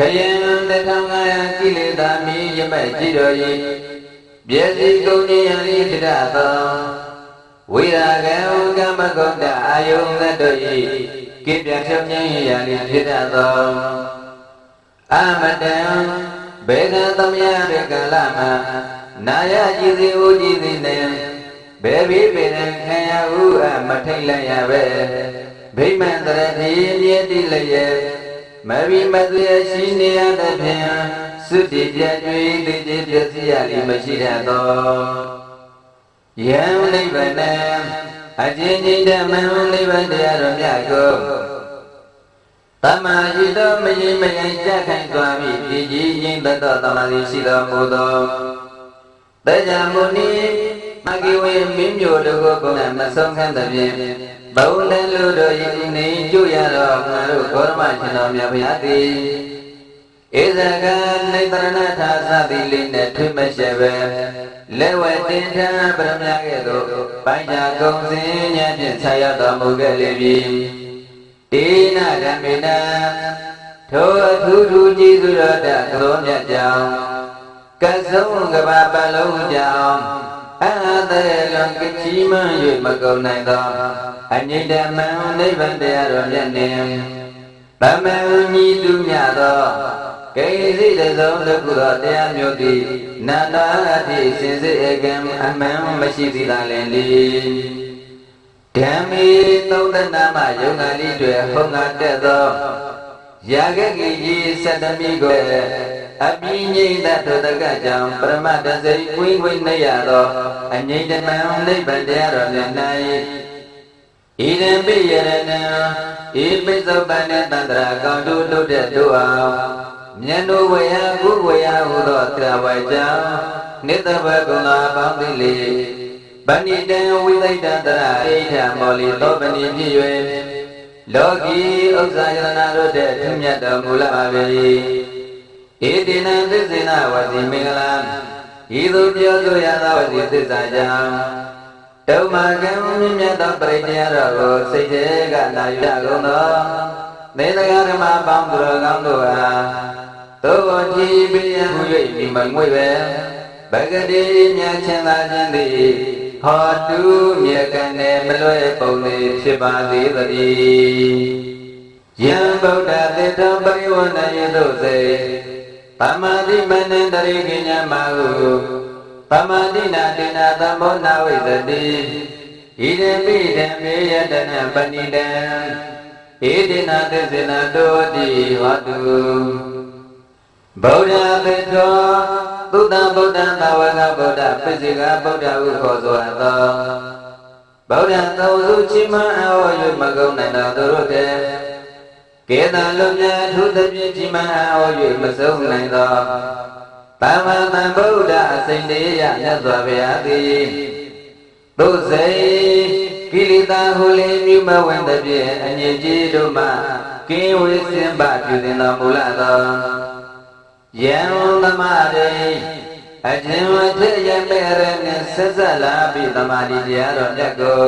ခယံတထငါယကိလေသာမိယမကြည်တော်ဤပြည့်စည်ကုန်ခြင်းယံဤတရသောဝိရာဂံကမ္မဂုဏ္ဍအာယုန်သတ္တဤကိပြဖြုံငြိမ်းယံဤဖြစ်တတ်သောအမတံဘေဒံသမယရေကလမနာယကြည်စီဦးကြည်စီနေဘေဘိပေနခံရဟုအမထိတ်လိုက်ရပဲဗိမ္မာန်တရတိမြဲတိလျက် မဘိမသွေရှိနေရသဖြင့်သုတိပြတ်၍သိတိပျက်စီးရလိမရှိတတ်သောယံနိဗ္ဗာန်အချင်းချင်းဓမ္မနိဗ္ဗာန်တရားတော်မြတ်ကိုတမ္မာဤသောမရင်မရင်ကြခိုင်သွားပြီဒီကြီးရင်းတတ်သောတမ္မာစီရှိတော်မူသောတရားမုနိမဂိဝေမင်းမျိုးတို့ကိုပုံနဲ့မဆုံးခန်းသဖြင့် ဘုံတန်လူတို့ဤနေကြွရတော်ငါတို့ဂေါရမရှင်တော်မြတ်ဘုရားသည်ဧဇဂံနေတရဏထာသတိလေးနဲ့ထွေးမရှက်ပဲလက်ဝဲတင်ထံပရမယကဲ့သို့ပိုင်းခြားကုံစင်ညဖြင့်ဆာရတော်မူခဲ့လေပြီဒေနဓမ္မေနထိုအထူးထူးကြည်သူတော်တကတော်မြတ်ကြောင့်ကဆုံးကဘာပလုံးကြောင့် အာသေလွန်ကချီမ၍မကုန်နိုင်သောအငိဋ္ဌမံနိဗ္ဗာန်တရားတော်မြတ်နှင့်ဗမံညီသူမြတ်သောကိသိတဆုံးတစ်ခုသောတရားမျိုးသည်နန္တာအထိစင်စစ်အကံအမှန်မရှိသေးတာလည်းလေဓမ္မေသုံးသနာမယုံနာလိတွေဟုံငါတက်သော ရာဂကိကြီးစတ္တမိကိုအပိညိတထုတကကြောင့်ပရမတ္တစိကွင်းကွင်းနေရသောအငိမ့်တမံနိဗ္ဗာန်တရားတော်မြတ်၌ဣဒံပိယရဏံဣပိဿုပ္ပန္နတန္တရာကောင်းတုတုတဲ့တို့အောင်မြတ်တို့ဝေယကုဝေယဟုသောသရဝေကြောင့်နိတ္တဘကုဏပေါင်းသည်လေဗဏိတံဝိသိတံတရအိဋ္ဌမောလီသောပဏိဖြစ်၍ လောကီဥစ္စာယတနာတို့တဲ့ထမြတ်တော်မူလာပါ၏ဧတိနံသစ္စေနဝတိမင်္ဂလာဤသို့ပြောဆိုရသောဝတိသစ္စာကြောင့်ဓမ္မကံမြင့်မြတ်သောပရိတရားတော်ကိုစိတ်သေးကနာယူရကုန်သောသေတဂဓမ္မပေါင်းသူတော်ကောင်းတို့အားသို့ကိုကြည်ပြရဟု၍ဒီမငွေပဲဗဂတိမြတ်ချမ်းသာခြင်းသည် ဟောတုမြတ်ကနေမလွဲပုံလေးဖြစ်ပါသေးသတည်းယံဗုဒ္ဓသေတံပရိဝဏယေတုစေပမာတိမနန္တရိကိညာမဟုပမာတိနာတိနာသမောနာဝိသတိဣဒံပိဓမ္မေယတနပဏိတံဣတိနာသစ္စေနာတောတိဟောတုဗုဒ္ဓသေတော သုတ္တဗုဒ္ဓသဝကဗုဒ္ဓပိစိကဗုဒ္ဓဟုခေါ်ဆိုအပ်သောဗုဒ္ဓသုံးစုချီးမွမ်းအဟော၍မကုန်နိုင်သောသူတို့တည်းကေတံလုံးမြတ်ထုသဖြင့်ကြီးမဟာဟော၍မဆုံးနိုင်သောသမ္မာသမ္ဗုဒ္ဓအစိမ့်တေယမြတ်စွာဘုရားသည်သို့စေကိလေသာဟူလေမြူမဝင်သဖြင့်အငြိကြီးတို့မှကင်းဝေးစင်ပါပြုသင်တော်မူလာသော ယံသမရေအခြင်းဝထေယမေရနှင့်ဆက်ဆက်လာပြီးသမာဓိတရားတော်မြတ်ကို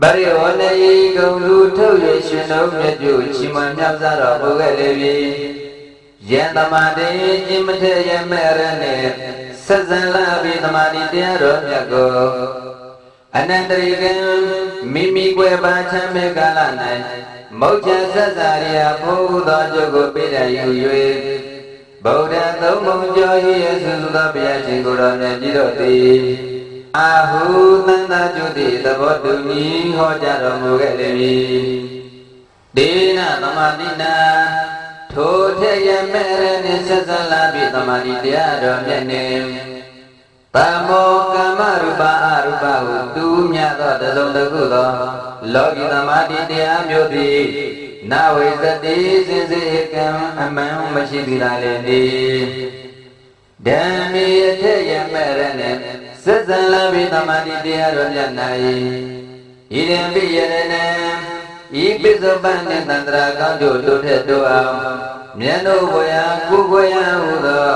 ပရိဝဏယေဂုံလူထုတ်၍ရှင်တော်မြတ်ပြုချီးမွမ်းမြတ်စွာတော်မူခဲ့လေပြီယံသမာတိအင်မထေယမေရနဲ့ဆက်ဇံလာပြီးသမာဓိတရားတော်မြတ်ကိုအနန္တရိကံမိမိကွယ်ပါချမ်းမေကာလ၌မောချဆက်စာရိယဘုသောကျုပ်ကိုပေးတယ်ယူ၍ ဗုဒ္ဓသုံးပုံကျော်ရည်သုသုသောဘုရားရှင်ကိုယ်တော်မြတ်ကြီးတော်သည်အာဟုသန္တာကျုတိသဘောတူညီဟောကြားတော်မူခဲ့လေပြီဒေနသမာတိနာထိုထက်ရမဲ့ရနှင့်ဆက်ဆက်လာပြီသမာဓိတရားတော်မြတ်နေတမောကမ္မရူပအရူပဟုသူမြတ်သောတစုံတစ်ခုသောလောကီသမာဓိတရားမျိုးသည် နဝိသတိစင်စေကံအမှန်မရှိသေးတာလေနေဓမ္မေအထက်ရမဲ့ရနှင့်စက်ဇံလဘိသမာတိတရားတော်မြတ်၌ဣဒံပိယရဏံဤပိဿပန်နှင့်တန္တရာကောင်းတို့တို့ထက်တို့အောင်မြတ်တို့ဘွယ်ဟာကုဘွယ်ဟာဟုသော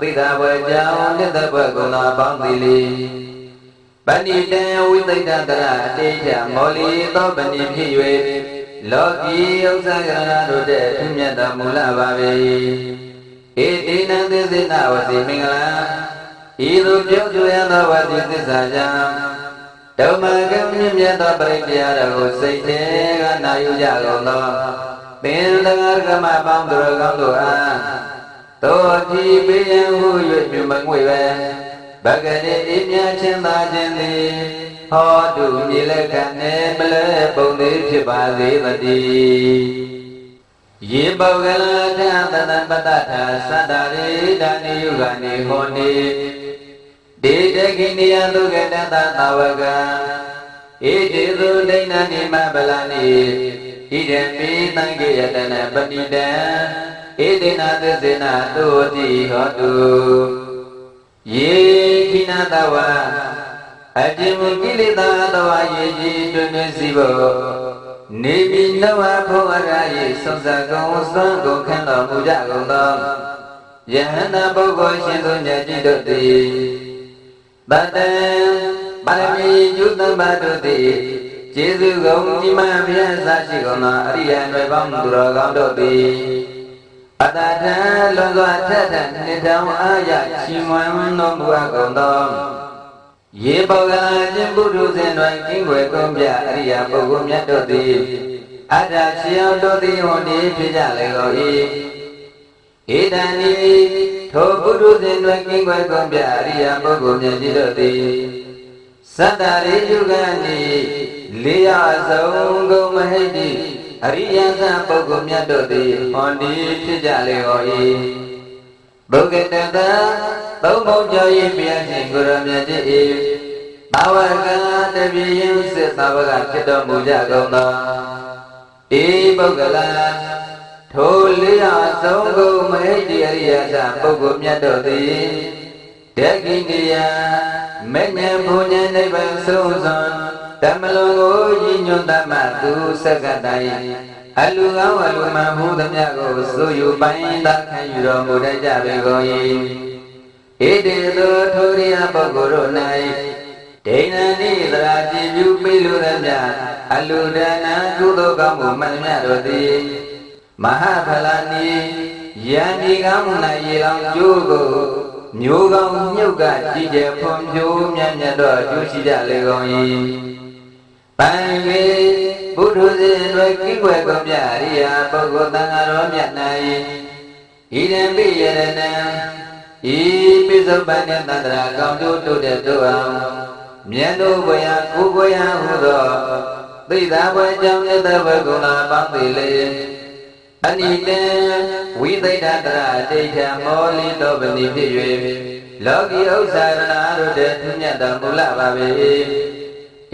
သိတာဘွယ်ကြောင့်နှစ်သက်ဘွယ်ကုဏပေါင်းသည်လေပဏိတံဝိသိတံတရအတေချမောလီသောပဏိဖြစ်၍ လောကီဥစ္စာကရဏတို့တဲ့အထူးမြတ်တော်မူလာပါပေဧတိနံသေစေနဝစီမင်္ဂလာဤသို့ပြောဆိုရသောဝစီသစ္စာကြောင့်ဓမ္မကံမြင့်မြတ်သောပရိတရားတော်ကိုစိတ်ထဲကနာယူကြကုန်သောသင်္တဂရကမပေါင်းသူတော်ကောင်းတို့အားတောတိပေယံဟု၍ပြုမငွေပဲဘဂရေအေးမြချမ်းသာခြင်းသည် ဟောတုမြေလက္ခဏေမလဲပုံသေးဖြစ်ပါစေတည်းယေပောကလထသတံပတ္တထာသတ္တရေဒါနိယုဂာနိဟောနိဒေတကိနိယသုကတတသဝကံဣတိသုဒိဏနိမဗလနိဣဒံပိသံဃေယတနပဏိတံဣတိနာသစ္စေနသုတိဟောတုယေခိနာတဝ အပြိမုကိလေသာတဝယေကြီးတွင်တွင်စီဘောနေပြီနဝဖောအရာယေသုံးစကုံသွမ်းကုန်ခံတော်မူကြကုန်သောယဟန္တာပုဂ္ဂိုလ်ရှင်သူမြတ်ကြီးတို့သည်တတံပါရမီယူသမ္ပါတို့သည်ကျေးဇူးကုန်ဒီမဘုရားသာရှိကုန်သောအရိယာတွေပေါင်းသူတော်ကောင်းတို့သည်အတ္တထံလွန်စွာထက်ထက်နှစ်တောင်အာရချီးမွမ်းတော်မူအပ်ကုန်သော ရေပောကခြင်းပုထုဇဉ်တွင်ကင်းွယ်ကုန်ပြအရိယာပုဂ္ဂိုလ်မြတ်တို့သည်အတ္တရှိအောင်တို့သည်ဟောဒီဖြစ်ကြလေကုန်၏ဧတံဤထိုပုထုဇဉ်တွင်ကင်းွယ်ကုန်ပြအရိယာပုဂ္ဂိုလ်မြတ်ကြီးတို့သည်သတ္တရိယုဂန်ဤလေးရဆုံးကုန်မဟိတိအရိယသပုဂ္ဂိုလ်မြတ်တို့သည်ဟောဒီဖြစ်ကြလေကုန်၏ ဘုဂတတသုံးဘုံကြော၏ဘုရားရှင်ကိုရမြတ်ကြီး၏ဘာဝကတပြည့်ရင်စစ်သဘကဖြစ်တော်မူကြကုန်သောဤပုဂ္ဂလာထိုလေးရဆုံးကုန်မဟိတိအရိယသပုဂ္ဂိုလ်မြတ်တို့သည်တကိနိယမေညာဘုံညာနိဗ္ဗာန်ဆုံးစွန်ဓမ္မလုံကိုရည်ညွတ်တတ်မှသူစက္ကတိုင် အလူကောင်းအလူမှန်ဟုသမျှကိုစိုးယူပိုင်းသာခံယူတော်မူတတ်ကြပေကုန်၏ဣတိသောထိုရိယပုဂ္ဂိုလ်တို့၌ဒိဏနိသရာကြည်ပြုပိလူသမျှအလူဒါနကုသိုလ်ကောင်းမှုမှန်မြတ်တို့သည်မဟာဖလာနိယံဒီကောင်း၌ရေလောင်ကျိုးကိုမျိုးကောင်းမြုပ်ကကြည်ကျဖွံ့ဖြိုးမြတ်မြတ်သောကျိုးရှိကြလေကုန်၏ပန်လေ ဘုဒ္ဓဇင်တွေကိကွယ်ကုန်ပြရိယာပုဂ္ဂိုလ်တန်ဃာတော်မြတ်၌ဣဒံပိယရဏံဤပိစုပန်တဲ့တန္တရာကောင်းတို့တို့တဲ့တို့အောင်မြတ်တို့ဘုရားကိုကိုရာဟုသောသိသာဘွယ်ကြောင့်မြတ်တဲ့ဘဂုဏပေါင်းသေးလေအနိတံဝိသိတတရဒိဋ္ဌမောလိတောပတိဖြစ်၍လောကီဥစ္စာရဏတို့တဲ့သူမြတ်တော်မူလာပါပေ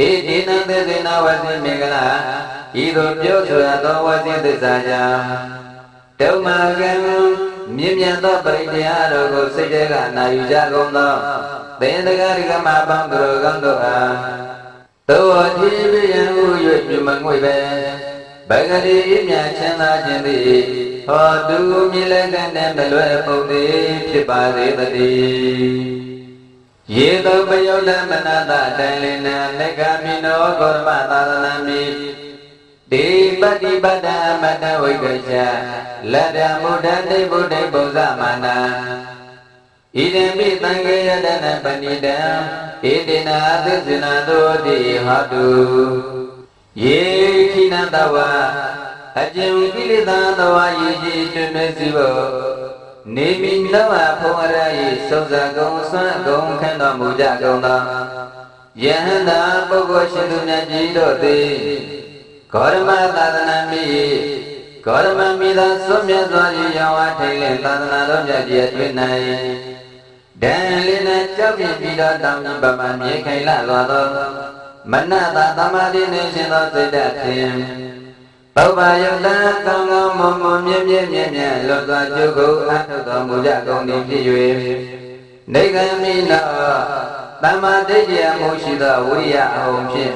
ဧဒီနံသေစေနဝစီမင်္ဂလာဤသို့ပြောဆိုရသောဝစီသစ္စာကြောင့်ဓမ္မကံမြင့်မြတ်သောပရိတရားတော်ကိုစိတ်ထဲကနာယူကြကုန်သောသင်္တဂရိကမပေါင်းသူတော်ကောင်းတို့အားသောအတိပိယံဟု၍ပြုမငွေပဲဘဂတိအမြချမ်းသာခြင်းသည်ဟောတုမြေလကနဲ့မလွယ်ပုံသည်ဖြစ်ပါစေတည်း ယေသောပယောဓမ္မနာတတိုင်လင်နာမေဃမိနောဂောရမသာသနာမိဒေပတိပတ္တမတဝိကချလတ္တမုဒ္ဒတိဗုဒ္ဓဘုဇမာနာဣဒံပိသံဃေယတနပဏိတံဣတိနာသစ္စေနာသောတိဟောတုယေခိနတဝအကျဉ်ကိလေသာတဝယေကြီးတွင်မဲ့စီဘော နေမိနဝဖုံရယေသုံးစကုံဆွမ်းကုံခန့်တော်မူကြကုန်သောယဟန္တာပုဂ္ဂိုလ်ရှင်သူမြတ်ကြီးတို့သည်ဂေါရမသာသနာမိဂေါရမမိသာသွမြတ်စွာကြီးရောဝထိန်လင်သာသနာတော်မြတ်ကြီးအတွင်၌ဒံလေးနဲ့ကြောက်ပြပြီးတော့တောင်းပမာမြေခိုင်လာသောမနတသမာဓိနှင့်ရှင်သောစိတ်ဓာတ်ဖြင့် ပုဗ္ဗယုတ်တံကောင်းကောင်းမွန်မွန်မြင့်မြင့်မြင့်မြတ်လွတ်သောကျုပ်ကိုအထုတော်မူကြကုန်သည်ဖြစ်၍နေကံမိနောသမ္မာဒိဋ္ဌိအမှုရှိသောဝိရိယအဟုန်ဖြင့်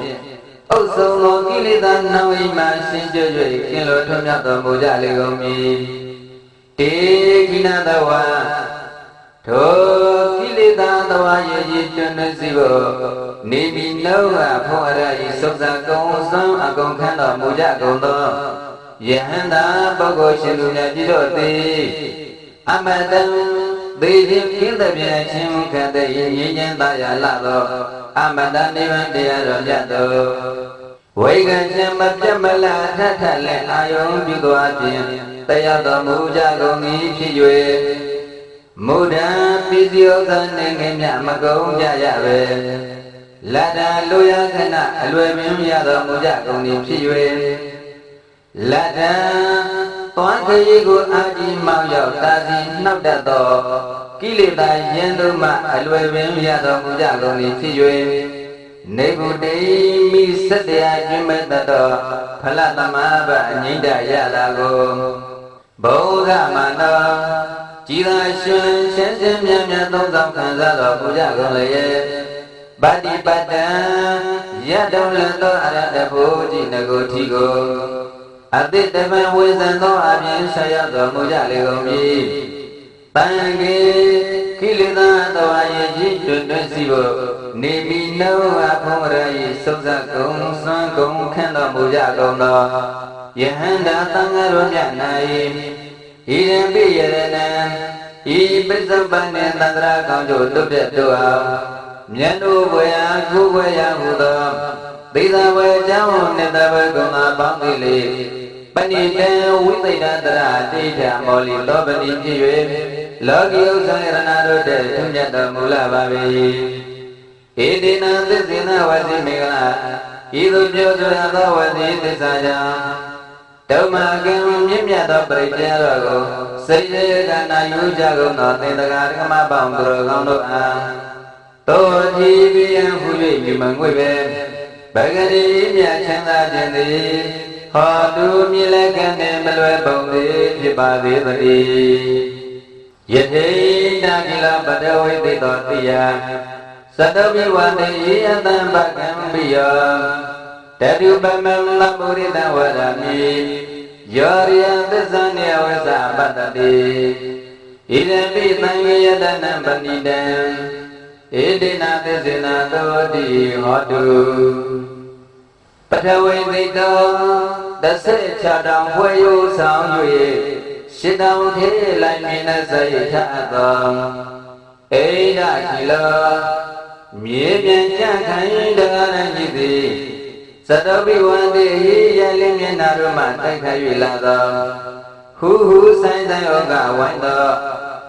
ဥစ္ဆုံသောကိလေသာနှောင်ဤမှရှင်းကြ၍ကင်းလို့ထွံ့မြတ်တော်မူကြလေကုန်မည်တေခိနတဝါထိုကိလေသာတဝါရဲ့ကြီးကျွမ်းနေစီဖို့ နေမီနှုတ်ကဖုံရဤသုဇကုံစွမ်းအကုန်ခန့်တော်မူကြကုန်သောယဟန္တာပုဂ္ဂိုလ်ရှင်သူများကြည်တို့သည်အမတံသေခြင်းကိသပြချင်းခတ်တဲ့ရင်းချင်းသာယာလာသောအမတနိဗ္ဗာန်တရားတော်မြတ်သောဝိကံရှင်မပြတ်မလားထထလည်းအာယုံပြုသောအပြင်တရားတော်မူကြကုန်၏ဖြစ်၍မုဒ္ဒံပိစီဥဒ္ဒနေငယ်မြမကုံကြရပဲ လတ္တလူယခဏအလွယ်ပင်ရတော်မူကြကုန်၏ဖြစ်၍လတ္တသွားခရီးကိုအာကြီးမောက်ရောက်တာစီနှောက်တတ်သောကိလေသာယင်းတို့မှအလွယ်ပင်ရတော်မူကြကုန်၏ဖြစ်၍နေဗုတိမိစတ္တရာကျွမ်းမဲ့တတ်သောဖလသမဘအငိမ့်တရတာကိုဘုရားမနောကြည်သာရှင်ရှင်းရှင်းမြတ်မြတ်သုံးဆောင်ခံစားတော်ပူကြကုန်လေဗ တ္တိပတ္တံယတ္တုလသောအရတဘူကြည်ငကိုထီကိုအတိတမဝေဇံသောအပြင်ဆက်ရောက်တော်မူကြလေကုန်ပြီတန်ကေကိလေသာတော်အရဲ့ကြီးတွင်တွင်စီဖို့နေမီနှုံအဖုံးရ၏စုံစကုံစွမ်းကုံခန့်တော်မူကြကုန်သောယဟန္တာသံဃာတော်မြတ်၌ဣရံပိယရဏံဤပစ္စုပန်နှင့်သန္တရာကောင်းကျိုးလွတ်ပြတ်တို့အောင် မြတ်တို့ဘွယ်အားခုဘွယ်ရဟုသောသေသာဘွယ်အကြောင်းနှင့်တဘကုံသာပေါင်းသည်လေပဏိတံဝိသိတတရတိဋ္ဌမောလီသောပတိဖြစ်၍လောကီဥစ္စာရဏတို့တည်းထွညတ်တော်မူလာပါ၏ဣတိနသစ္စေနဝစီမေကလာဤသို့ပြောဆိုရသောဝစီသစ္စာကြောင့်ဓမ္မကံမြင့်မြတ်သောပရိစ္ဆေတော်ကိုစိတ်ရေကနာယူကြကုန်သောသင်္တကာဓမ္မပေါင်းသူတော်ကောင်းတို့အား တောတိပိယံဟု၍မြမငွေပဲဗဂတိမြတ်ချမ်းသာခြင်းသည်ဟောတုမြည်လက်ကံနှင့်မလွယ်ပုံသည်ဖြစ်ပါသေးသတည်းယတိတာကိလပတဝိသိတောတိယသတ္တဝိဝတေယတံပကံပိယောတတုပမံလပုရိတဝရမိယောရိယသစ္စာနေဝဇပတ္တတိဣရပိသံဃယတနံပဏိတံ ဣတိနာသစ္စေနာသောတိဟောတုပထဝီသိတောတဆေချတောင်ဖွေယုဆောင်၍ရှစ်တောင်ထေလိုက်မြင်တဲ့စိတ်ထသောအိဒခိလောမြေပြန်ကြခံတရားရည်သည်သတ္တပိဝန္တိရေရလင်းမျက်နာတို့မှတိုက်ခတ်၍လာသောဟူဟူဆိုင်ဆိုင်ဩကဝိုင်းသော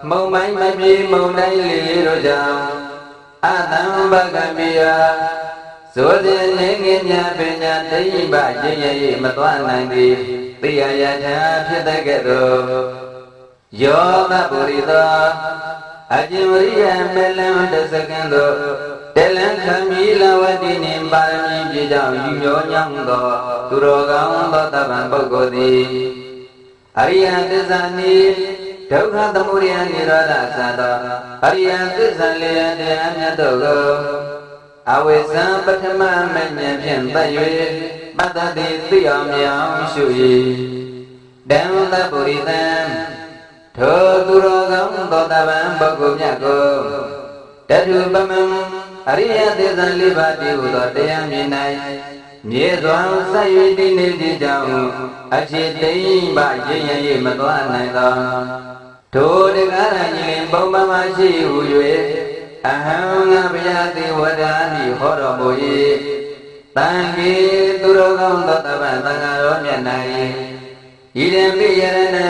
မုံမိုင်းမပြေမုံတိုင်းလေးတို့ကြောင့် အတံဘဂမိယဇောတိနေငင်ညာပညာတိဘရင်းရည်မသွားနိုင်သည်သိယယထာဖြစ်တဲ့ကဲ့သို့ယောသပုရိသောအကျင်ဝရိယမေလံတစကံသို့တေလံခံမီလဝတိနှင့်ပါရမီပြည့်ကြောင့်ယူမျောညောင်းသောသူတော်ကောင်းသောတပံပုဂ္ဂိုလ်သည်အရိယသစ္စာနိ ဒုက္ခသမုဒယနိရောဓသသောအရိယသစ္စာလေးရတရားမြတ်တို့ကိုအဝိဇ္ဇံပထမမဉ္ဇဉ်ဖြင့်သက်၍ပတ္တတိသိအောင်မြောင်ရှု၏တံသပုရိသံထိုသူတော်ကောင်းသောတပံပုဂ္ဂိုလ်မြတ်ကိုတတုပမံအရိယသစ္စာလေးပါးတည်ဟူသောတရားမြင်၌မြေစွာဆက်၍တည်နေခြင်းကြောင့်အခြေတိမ်ပရင်းရည်မသွားနိုင်သော ထိုတကားရကြီးပုံပမာရှိဟူ၍အဟံငါဗျာတိဝဒာနိဟောတော်မူ၏တန်ကေသူတော်ကောင်းသောတပ္ပသံဃာတော်မြတ်၌ဤရန်ပိယရဏံ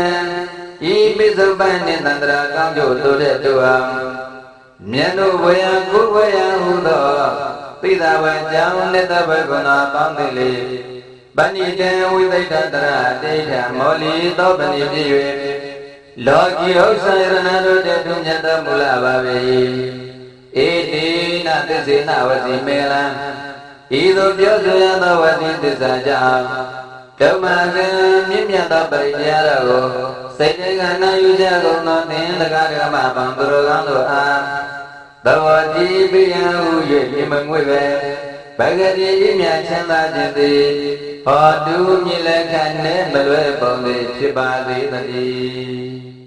ဤပိစုပ္ပန်နှင့်တန္တရာကောင်းကျိုးတို့တဲ့သူအောင်မြတ်တို့ဝေယကိုဝေယဟုသောသိသာဝေကြောင့်နိတဘဂုဏပေါင်းသည်လေပဏိတံဝိသိတတရတေထမောလီသောပဏိဖြစ်၍ လောကီဥစ္စာရဏတို့တည်းသူမြတ်တော်မူလာပါ၏ဧတိနသစ္စေနဝစီမေလံဤသို့ပြောဆိုရသောဝတိသစ္စာကြောင့်ဓမ္မကံမြင့်မြတ်သောပရိညာတော်ကိုစိတ်တွေကနာယူကြကုန်သောသင်္တကာဓမ္မပံသူတော်ကောင်းတို့အားသဘောတိပိယံဟု၍မြင်မငွေပဲ ဗဂတိဤမြတ်ချမ်းသာခြင်းသည်ဟောတုမြည်လက်ခံနဲ့မလွဲပုံသည်ဖြစ်ပါသေးသတည်း